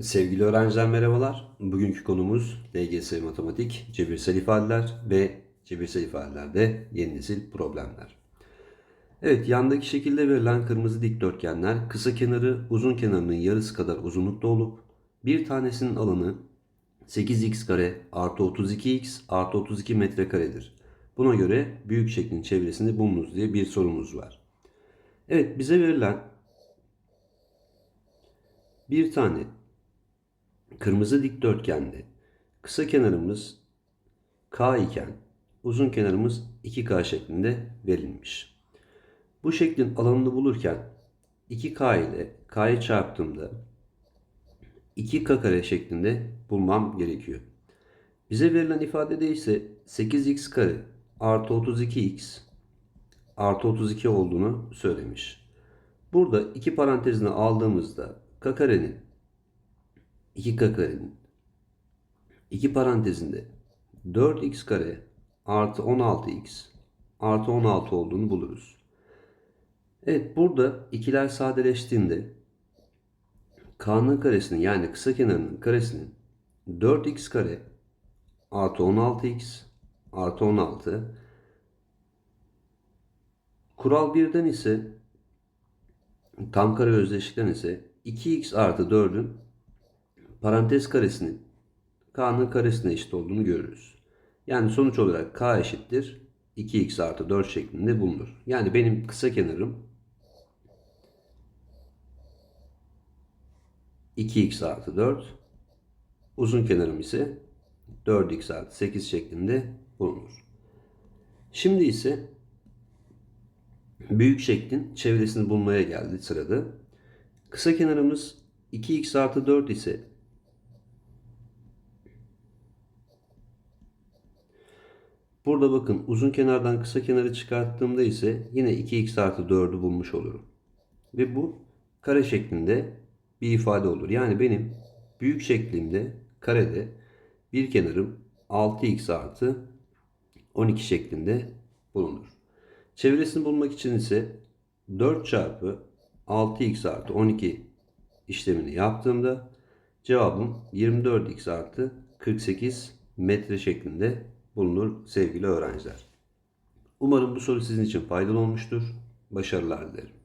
Sevgili öğrenciler merhabalar. Bugünkü konumuz LGS Matematik, cebirsel ifadeler ve cebirsel ifadelerde yeni nesil problemler. Evet, yandaki şekilde verilen kırmızı dikdörtgenler kısa kenarı uzun kenarının yarısı kadar uzunlukta olup bir tanesinin alanı 8x kare artı 32x artı 32 metrekaredir. Buna göre büyük şeklin çevresini bulunuz diye bir sorumuz var. Evet, bize verilen bir tane kırmızı dikdörtgende kısa kenarımız K iken uzun kenarımız 2K şeklinde verilmiş. Bu şeklin alanını bulurken 2K ile K'yı çarptığımda 2K kare şeklinde bulmam gerekiyor. Bize verilen ifadede ise 8x kare artı 32x artı 32 olduğunu söylemiş. Burada iki parantezini aldığımızda k karenin 2k karenin 2 parantezinde 4x kare artı 16x artı 16 olduğunu buluruz. Evet burada ikiler sadeleştiğinde k'nın karesinin yani kısa kenarının karesinin 4x kare artı 16x artı 16 kural 1'den ise tam kare özdeşlikten ise 2x artı 4'ün parantez karesinin k'nın karesine eşit olduğunu görürüz. Yani sonuç olarak k eşittir 2x artı 4 şeklinde bulunur. Yani benim kısa kenarım 2x artı 4 uzun kenarım ise 4x artı 8 şeklinde bulunur. Şimdi ise büyük şeklin çevresini bulmaya geldi sırada. Kısa kenarımız 2x artı 4 ise Burada bakın uzun kenardan kısa kenarı çıkarttığımda ise yine 2x artı 4'ü bulmuş olurum. Ve bu kare şeklinde bir ifade olur. Yani benim büyük şeklimde karede bir kenarım 6x artı 12 şeklinde bulunur. Çevresini bulmak için ise 4 çarpı 6x artı 12 işlemini yaptığımda cevabım 24x artı 48 metre şeklinde bulunur sevgili öğrenciler. Umarım bu soru sizin için faydalı olmuştur. Başarılar dilerim.